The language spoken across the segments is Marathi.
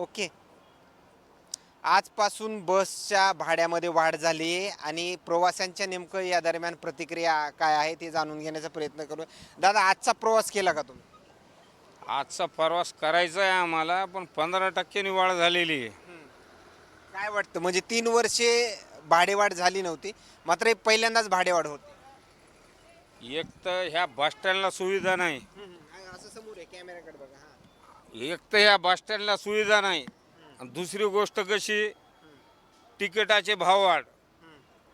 ओके. आजपासून बसच्या भाड्यामध्ये वाढ झाली आणि प्रवाशांच्या नेमकं या दरम्यान प्रतिक्रिया काय आहे ते जाणून घेण्याचा प्रयत्न करू. दादा आजचा प्रवास केला का तुम्ही? आजचा प्रवास करायचा आहे आम्हाला पण पंधरा टक्क्यांनी वाढ झालेली आहे. काय वाटतं? म्हणजे तीन वर्षे भाडेवाढ झाली नव्हती मात्र हे पहिल्यांदाच भाडेवाढ होती. एक तर ह्या बसस्टँडला सुविधा नाही. असं समोर आहे कॅमेऱ्याकडे बघा. एक तर ह्या बसस्टँडला सुविधा नाही. आणि दुसरी गोष्ट कशी तिकिटाचे भाव वाढ.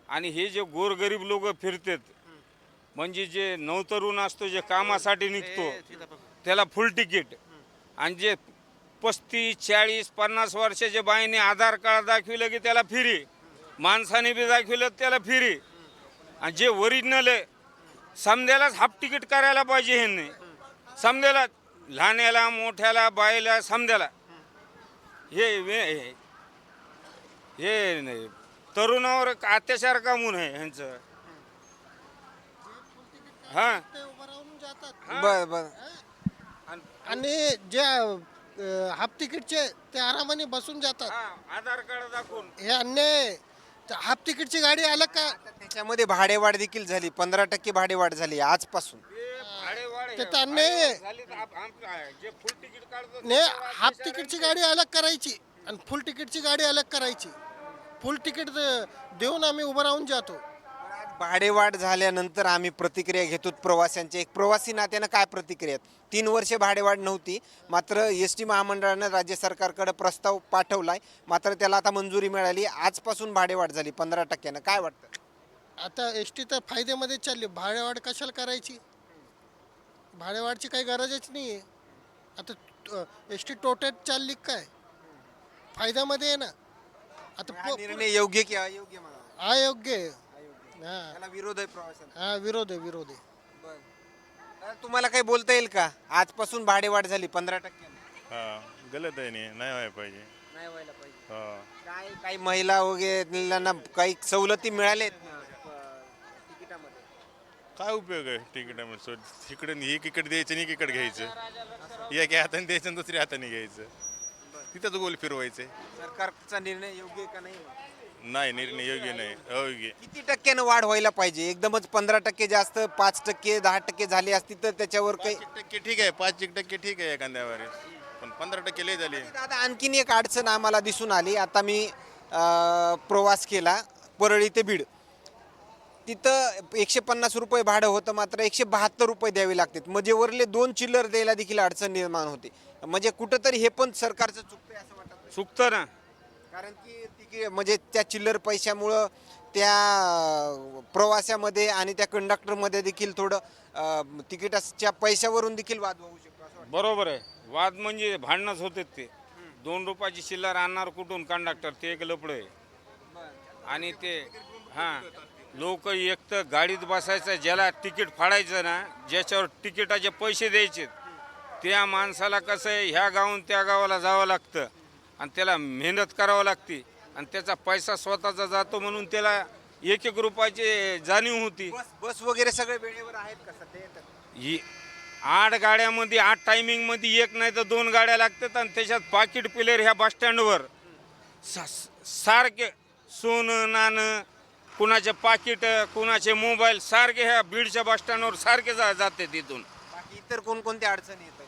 आणि हे जे गोरगरीब लोक फिरतात म्हणजे जे नवतरुण असतो जे कामासाठी निघतो त्याला फुल तिकीट आणि जे पस्तीस चाळीस पन्नास वर्षाच्या बाईने आधार कार्ड दाखविलं की त्याला फिरी माणसाने बी दाखविलं त्याला फिरी आणि जे ओरिजिनल आहे समद्यालाच हाफ तिकीट करायला पाहिजे ह्यांनी. समद्याला लहान्याला मोठ्याला बाईला समद्याला हे हे- हे. नाही. तरुणावर अत्याचार का म्हणून आहे ह्यांचं? हा? ते उभं राहून जातात बर बर. आणि जे अं, हाफ तिकीटचे ते आरामाने बसून जातात. हा, आधार कार्ड दाखवून. हे अन्याय ते हाफ तिकीटची गाडी अलग का? त्याच्यामध्ये भाडेवाढ देखील झाली. पंधरा टक्के भाडेवाढ झाली आजपासून. ते आहे. आहे. काढतो ने हाफ तिकीटची गाडी अलग करायची आणि फुल तिकीटची गाडी अलग करायची. फुल तिकीट द- देऊन आम्ही उभं राहून जातो. भाडेवाढ झाल्यानंतर आम्ही प्रतिक्रिया घेतो प्रवाशांची. एक प्रवासी नात्यानं काय प्रतिक्रिया? तीन वर्षे भाडेवाढ नव्हती. मात्र एस टी महामंडळानं राज्य सरकारकडे प्रस्ताव पाठवलाय. मात्र त्याला आता मंजुरी मिळाली. आजपासून भाडेवाढ झाली पंधरा टक्क्यानं. काय वाटतं? आता एस टी तर फायद्यामध्ये चालली. भाडेवाढ कशाला करायची? भाडेवाढची काही गरजच नाही आहे आता एस टी टोटेट चालली का काय? फायद्यामध्ये आहे ना. आता हा प- निर्णय योग्य की अयोग्य अयोग्य आहे. हा. त्याला विरोध आहे प्रवाशांचा हा विरोध आहे विरोध आहे. तर तुम्हाला काही बोलता येईल का? आजपासून भाडेवाढ झाली पंधरा टक्क्यानं हा गलत आहे नाही नाही व्हायला पाहिजे. नाही व्हायला पाहिजे. हा. काय काही महिला वगैरे काही सवलती मिळाल्या तिकिटामध्ये काय उपयोग आहे तिकीटामध्ये सो इकडे एक इकडे द्यायचं आणि एक इकडे घ्यायचं. एका हाताने द्यायचं आणि दुसऱ्या हाताने घ्यायचं. तिथंच गोल फिरवायचं. सरकारचा निर्णय योग्य आहे का नाही नाही निर्णय योग्य नाही. अयोग्य. किती टक्क्यानं वाढ व्हायला पाहिजे? एकदमच पंधरा टक्के जास्त पाच टक्के दहा टक्के झाली असती तर त्याच्यावर काही एक टक्के ठीक आहे पाच एक टक्के ठीक आहे एखाद्या वेळेस पण पंधरा टक्के लय झाली. दादा आणखीन एक अडचण आम्हाला दिसून आली. आता मी अं, प्रवास केला परळी ते बीड. तिथं एकशे पन्नास रुपये भाडं होतं मात्र एकशे बहात्तर रुपये द्यावे लागतात. म्हणजे वरले दोन चिल्लर द्यायला देखील अडचण निर्माण होते. म्हणजे कुठंतरी हे पण सरकारचं चुकतंय असं वाटत. चुकतं ना. कारण की तिकीट म्हणजे त्या चिल्लर पैशामुळं त्या अं, प्रवासामध्ये आणि त्या कंडक्टरमध्ये देखील थोडं अं, तिकिटाच्या पैशावरून देखील वाद होऊ शकतो असं वाटतं. बरोबर आहे. वाद म्हणजे भांडणच होते ते. दोन रुपयाची चिल्लर आणणार कुठून कंडक्टर? ते एक लपड आहे. आणि ते हां. लोक एक तर गाडीत बसायचं ज्याला तिकीट फाडायचं ना ज्याच्यावर तिकिटाचे पैसे द्यायचे त्या माणसाला कसं आहे ह्या गावून त्या गावाला जावं लागतं. आणि त्याला मेहनत करावं लागते. आणि त्याचा पैसा स्वतःचा जातो म्हणून त्याला एक एक रुपयाची जाणीव होती. बस बस वगैरे सगळे वेळेवर आहेत का सध्या येतात? ही आठ गाड्यामध्ये आठ टायमिंगमध्ये एक नाही तर दोन गाड्या लागतात आणि त्याच्यात पाकिट पिलेर ह्या बसस्टँडवर सारखे सोनं नाणं कुणाचे पाकिट कुणाचे मोबाईल सारखे ह्या बीडच्या बसस्टँडवर सारखे जा जाते तिथून. बाकी इतर कोणकोणत्या अडचणी येतात?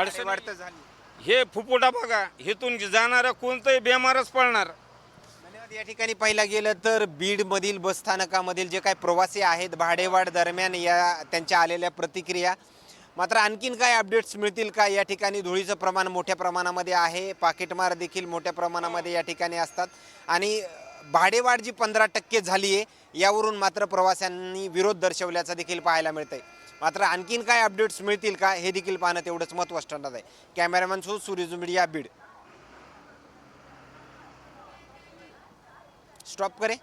अडचणी वाढत झाली. हे फुफुटा बघा इथून जाणारं कोणतंही बेमारच पडणार. धन्यवाद. या ठिकाणी पाहिला गेलं तर बीडमधील बसस्थानकामधील जे काही प्रवासी आहेत भाडेवाढ दरम्यान या त्यांच्या आलेल्या प्रतिक्रिया. मात्र आणखीन काय अपडेट्स मिळतील का? या ठिकाणी धुळीचं प्रमाण मोठ्या प्रमाणामध्ये आहे. पाकिटमार देखील मोठ्या प्रमाणामध्ये या ठिकाणी असतात. आणि भाडेवाढ जी पंधरा टक्के झाली आहे यावरून मात्र प्रवाशांनी विरोध दर्शवल्याचं देखील पाहायला मिळतंय. मात्र आणखीन काय अपडेट्स मिळतील का हे देखील पाहणं तेवढंच महत्त्वाचं ठरणार आहे. कॅमेरामॅन सो सूर्यज मीडिया बीड. स्टॉप करे.